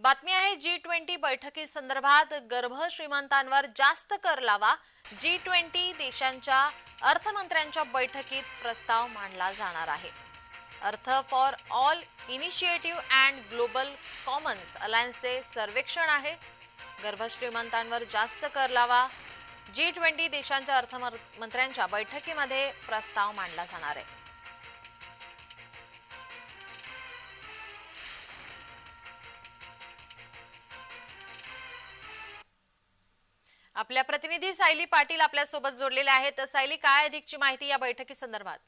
बातमी आहे G twenty बैठकी संदर्भात गर्भ श्रीमंतांवर जास्त कर लावा. जी ट्वेंटी देशांच्या अर्थमंत्र्यांच्या बैठकीत प्रस्ताव मांडला जाणार आहे. Earth for all initiative and global commons अलायन्सचे सर्वेक्षण आहे. गर्भश्रीमंतांवर जास्त कर लावा. जी ट्वेंटी देशांच्या अर्थमंत्र्यांच्या बैठकीमध्ये प्रस्ताव मांडला जाणार आहे. आपल्या प्रतिनिधी सायली पाटील आपल्यासोबत जोडलेल्या आहेत. सायली काय अधिकची माहिती या बैठकी संदर्भात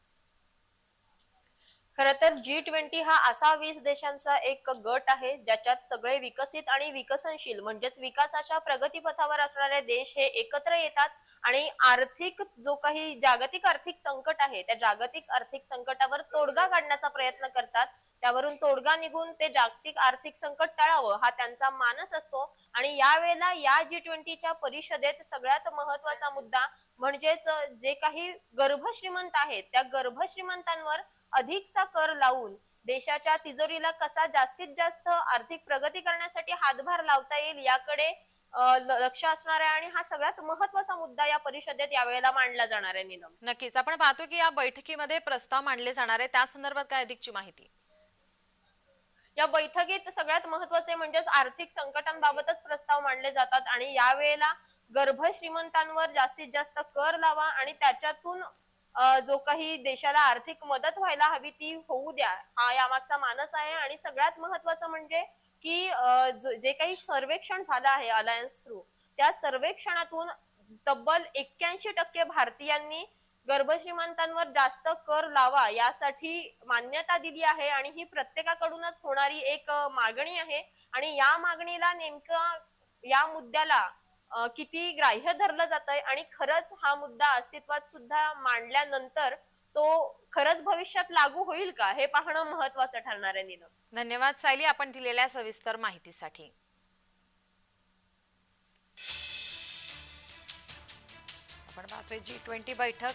खर तर जी ट्वेंटी हा असा वीस देशांचा एक गट आहे ज्याच्यात सगळे विकसित आणि विकसनशील म्हणजेच विकासाच्या प्रगतीपथावर असणारे देश हे एकत्र येतात आणि आर्थिक जो काही जागतिक आर्थिक संकट आहे त्या जागतिक आर्थिक संकटावर तोडगा काढण्याचा प्रयत्न करतात. त्यावरून तोडगा निघून ते जागतिक आर्थिक संकट टाळावं हा त्यांचा मानस असतो. आणि यावेळेला या जी ट्वेंटीच्या परिषदेत सगळ्यात महत्त्वाचा मुद्दा म्हणजेच जे काही गर्भश्रीमंत आहेत त्या गर्भश्रीमंतांवर अधिकचा कर लावून देशाच्या तिजोरीला कसा जास्तीत जास्त आर्थिक प्रगती करण्यासाठी हातभार लावता येईल याकडे लक्ष असणार आहे आणि हा सगळ्यात महत्त्वाचा मुद्दा या परिषदेत यावेळेला मांडला जाणार आहे नीलम. नक्कीच. आपण पाहतो की या बैठकीमध्ये प्रस्ताव मांडले जाणार आहे. त्या संदर्भात काय अधिकची माहिती? या बैठकीत सगळ्यात महत्त्वाचे म्हणजेच आर्थिक संकटांबाबतच प्रस्ताव मांडले जातात आणि यावेळेला गर्भ श्रीमंतांवर जास्तीत जास्त कर लावा आणि त्याच्यातून जो काही देशाला आर्थिक मदत व्हायला हवी ती होऊ द्या. हा यामागचा मानस आहे आणि सगळ्यात महत्वाचं म्हणजे की जे काही सर्वेक्षण झालं आहे अलायन्स थ्रू त्या सर्वेक्षणातून तब्बल एक्क्याऐंशी टक्के भारतीयांनी गर्भश्रीमंतांवर जास्त कर लावा यासाठी मान्यता दिली आहे आणि ही प्रत्येकाकडूनच होणारी एक मागणी आहे. आणि या मागणीला नेमका या मुद्द्याला किती ग्राह्य धरलं जात आहे आणि खरंच हा मुद्दा अस्तित्वात सुद्धा मांडल्यानंतर तो खरंच भविष्यात लागू होईल का? हे पाहणं महत्वाचं ठरणार आहे नीलम. धन्यवाद सायली. आपण दिलेल्या सविस्तर माहितीसाठी. आपण पाहतोय जी ट्वेंटी बैठक.